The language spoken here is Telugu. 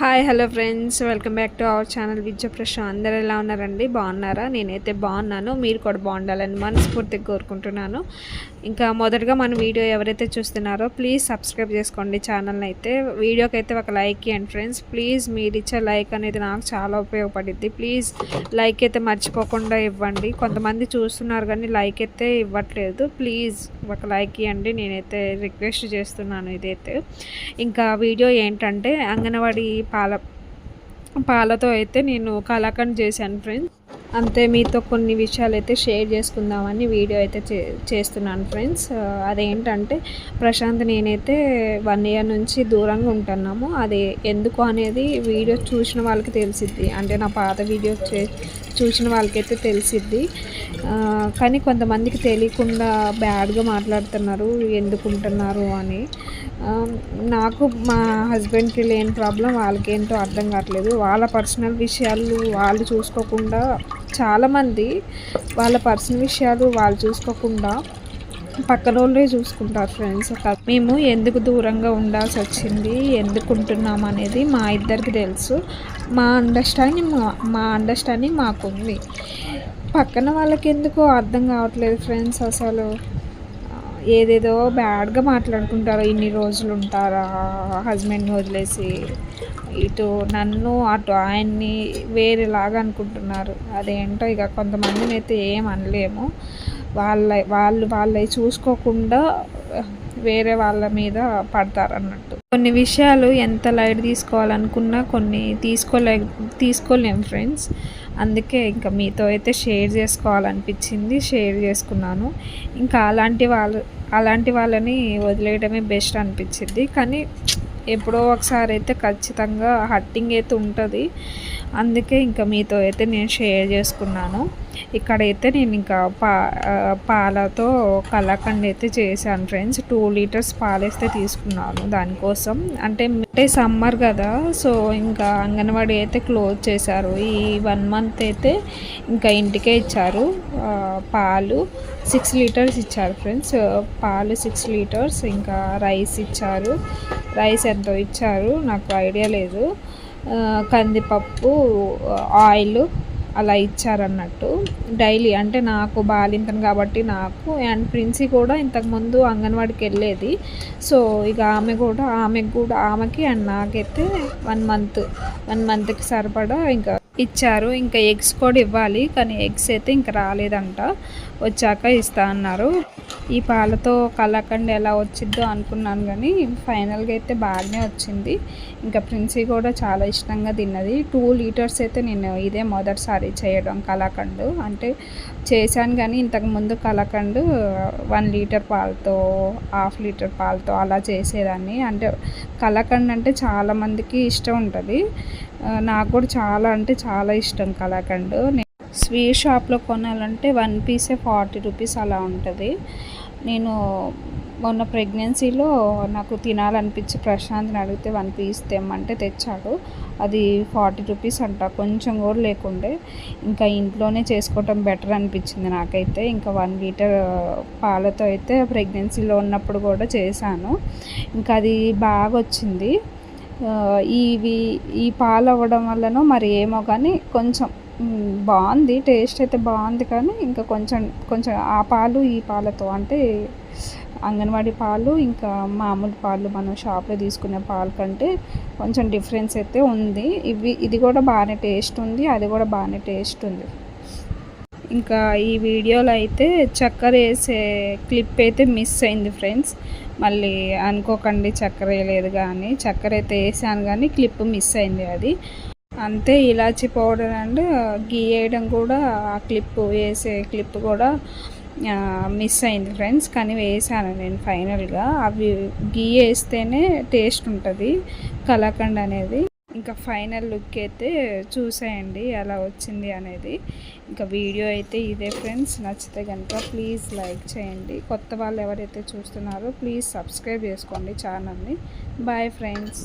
Hi hello friends. Welcome back to our channel Vidyaprashna అందరు ఎలా ఉన్నారండి? బాగున్నారా? నేనైతే బాగున్నాను. మీరు కూడా బాగుండాలని మనస్ఫూర్తిగా కోరుకుంటున్నాను. ఇంకా మొదటగా మన వీడియో ఎవరైతే చూస్తున్నారో ప్లీజ్ సబ్స్క్రైబ్ చేసుకోండి ఛానల్ని అయితే. వీడియోకి అయితే ఒక లైక్ ఇవ్వండి ఫ్రెండ్స్. ప్లీజ్ మీరు ఇచ్చే లైక్ అనేది నాకు చాలా ఉపయోగపడుద్ది. ప్లీజ్ లైక్ అయితే మర్చిపోకుండా ఇవ్వండి. కొంతమంది చూస్తున్నారు కానీ లైక్ అయితే ఇవ్వట్లేదు. ప్లీజ్ ఒక లైక్ ఇవ్వండి. నేనైతే రిక్వెస్ట్ చేస్తున్నాను ఇదైతే. ఇంకా వీడియో ఏంటంటే అంగన్వాడీ పాల పాలతో అయితే నేను కలాకండ్ చేశాను ఫ్రెండ్స్. అంతే మీతో కొన్ని విషయాలు అయితే షేర్ చేసుకుందామని వీడియో అయితే చే చేస్తున్నాను ఫ్రెండ్స్. అదేంటంటే ప్రశాంత్ నేనైతే వన్ ఇయర్ నుంచి దూరంగా ఉంటున్నాము. అది ఎందుకు అనేది వీడియో చూసిన వాళ్ళకి తెలిసిద్ది. అంటే నా పాత వీడియో చే చూసిన వాళ్ళకైతే తెలిసిద్ది. కానీ కొంతమందికి తెలియకుండా బ్యాడ్గా మాట్లాడుతున్నారు. ఎందుకుంటున్నారు అని. నాకు మా హస్బెండ్కి లేని ప్రాబ్లం వాళ్ళకి ఏంటో అర్థం కావట్లేదు. వాళ్ళ పర్సనల్ విషయాలు వాళ్ళు చూసుకోకుండా చాలామంది వాళ్ళ పర్సనల్ విషయాలు వాళ్ళు చూసుకోకుండా పక్కన వాళ్ళే చూసుకుంటారు ఫ్రెండ్స్. మేము ఎందుకు దూరంగా ఉండాల్సి వచ్చింది ఎందుకు ఉంటున్నాం అనేది మా ఇద్దరికి తెలుసు. మా అండర్స్టాండింగ్ మా అండర్స్టాండింగ్ మాకుంది. పక్కన వాళ్ళకి ఎందుకు అర్థం కావట్లేదు ఫ్రెండ్స్ అసలు. ఏదేదో బ్యాడ్గా మాట్లాడుకుంటారు. ఇన్ని రోజులు ఉంటారా? హస్బెండ్ని వదిలేసి ఇటు నన్ను అటు ఆయన్ని వేరేలాగా అనుకుంటున్నారు. అదేంటో ఇక కొంతమందిని అయితే ఏం అనలేము. వాళ్ళ వాళ్ళు వాళ్ళవి చూసుకోకుండా వేరే వాళ్ళ మీద పడతారు అన్నట్టు కొన్ని విషయాలు ఎంత లైట్ తీసుకోవాలనుకున్నా కొన్ని తీసుకోలే తీసుకోలేము ఫ్రెండ్స్. అందుకే ఇంకా మీతో అయితే షేర్ చేసుకోవాలనిపించింది. షేర్ చేసుకున్నాను. ఇంకా అలాంటి వాళ్ళు అలాంటి వాళ్ళని వదిలేయడమే బెస్ట్ అనిపించింది కానీ ఎప్పుడో ఒకసారి అయితే ఖచ్చితంగా హట్టింగ్ అయితే ఉంటుంది. అందుకే ఇంకా మీతో అయితే నేను షేర్ చేసుకున్నాను. ఇక్కడైతే నేను ఇంకా పా పాలతో కలాకండ్ అయితే చేశాను ఫ్రెండ్స్. టూ లీటర్స్ పాలేస్తే తీసుకున్నాను దానికోసం. అంటే అంటే సమ్మర్ కదా సో ఇంకా అంగన్వాడీ అయితే క్లోజ్ చేశారు. ఈ వన్ మంత్ అయితే ఇంకా ఇంటికే ఇచ్చారు. పాలు సిక్స్ లీటర్స్ ఇచ్చారు ఫ్రెండ్స్. పాలు సిక్స్ లీటర్స్ ఇంకా రైస్ ఇచ్చారు. రైస్ ఎంతో ఇచ్చారు నాకు ఐడియా లేదు. కందిపప్పు ఆయిల్ అలా ఇచ్చారన్నట్టు. డైలీ అంటే నాకు బాలింతను కాబట్టి నాకు. అండ్ ప్రిన్సీ కూడా ఇంతకుముందు అంగన్వాడికి వెళ్ళేది. సో ఇక ఆమె కూడా ఆమెకు కూడా ఆమెకి అండ్ నాకైతే వన్ మంత్ వన్ మంత్కి సరిపడా ఇంకా ఇచ్చారు. ఇంకా ఎగ్స్ కూడా ఇవ్వాలి. కానీ ఎగ్స్ అయితే ఇంకా రాలేదంట. వచ్చాక ఇస్తా అన్నారు. ఈ పాలతో కలాకండ్ ఎలా వచ్చిద్దో అనుకున్నాను కానీ ఫైనల్గా అయితే బాగానే వచ్చింది. ఇంకా ప్రిన్సీ కూడా చాలా ఇష్టంగా తిన్నది. టూ లీటర్స్ అయితే నేను ఇదే మొదటిసారి చేయడం కలాకండ్. అంటే చేశాను కానీ ఇంతకుముందు కలాకండ్ వన్ లీటర్ పాలతో హాఫ్ లీటర్ పాలతో అలా చేసేదాన్ని. అంటే కలాకండ్ అంటే చాలామందికి ఇష్టం ఉంటుంది. నాకు కూడా చాలా అంటే చాలా ఇష్టం కలాకండ్. స్వీట్ షాప్లో కొనాలంటే వన్ పీసే ఫార్టీ రూపీస్ అలా ఉంటుంది. నేను మొన్న ప్రెగ్నెన్సీలో నాకు తినాలనిపించి ప్రశాంత్ని అడిగితే వన్ పీస్ తెమ్మంటే తెచ్చాడు. అది ఫార్టీ రూపీస్ అంట కొంచెం కూడా లేకుండే. ఇంకా ఇంట్లోనే చేసుకోవటం బెటర్ అనిపించింది నాకైతే. ఇంకా వన్ లీటర్ పాలతో అయితే ప్రెగ్నెన్సీలో ఉన్నప్పుడు కూడా చేశాను. ఇంకా అది బాగా వచ్చింది ఇవి ఈ పాలు అవ్వడం వల్లనో మరి ఏమో కానీ కొంచెం బాగుంది. టేస్ట్ అయితే బాగుంది కానీ ఇంకా కొంచెం కొంచెం ఆ పాలు ఈ పాలతో అంటే అంగన్వాడీ పాలు ఇంకా మామూలు పాలు మనం షాప్లో తీసుకునే పాలు కంటే కొంచెం డిఫరెన్స్ అయితే ఉంది. ఇవి ఇది కూడా బాగానే టేస్ట్ ఉంది అది కూడా బాగానే టేస్ట్ ఉంది. ఇంకా ఈ వీడియోలో అయితే చక్కెర వేసే క్లిప్ అయితే మిస్ అయింది ఫ్రెండ్స్. మళ్ళీ అనుకోకండి చక్కెర వేయలేదు కానీ చక్కెర అయితే వేసాను కానీ క్లిప్ మిస్ అయింది అది. అంతే ఇలాచి పౌడర్ అండ్ గీ వేయడం కూడా ఆ క్లిప్ వేసే క్లిప్ కూడా మిస్ అయింది ఫ్రెండ్స్. కానీ వేసాను నేను ఫైనల్గా. అవి గీ వేస్తేనే టేస్ట్ ఉంటుంది కలాకండ్ అనేది. ఇంకా ఫైనల్ లుక్ అయితే చూసేయండి ఎలా వచ్చింది అనేది. ఇంకా వీడియో అయితే ఇదే ఫ్రెండ్స్. నచ్చితే కనుక ప్లీజ్ లైక్ చేయండి. కొత్త వాళ్ళు ఎవరైతే చూస్తున్నారో ప్లీజ్ సబ్స్క్రైబ్ చేసుకోండి ఛానల్ని. Bye friends.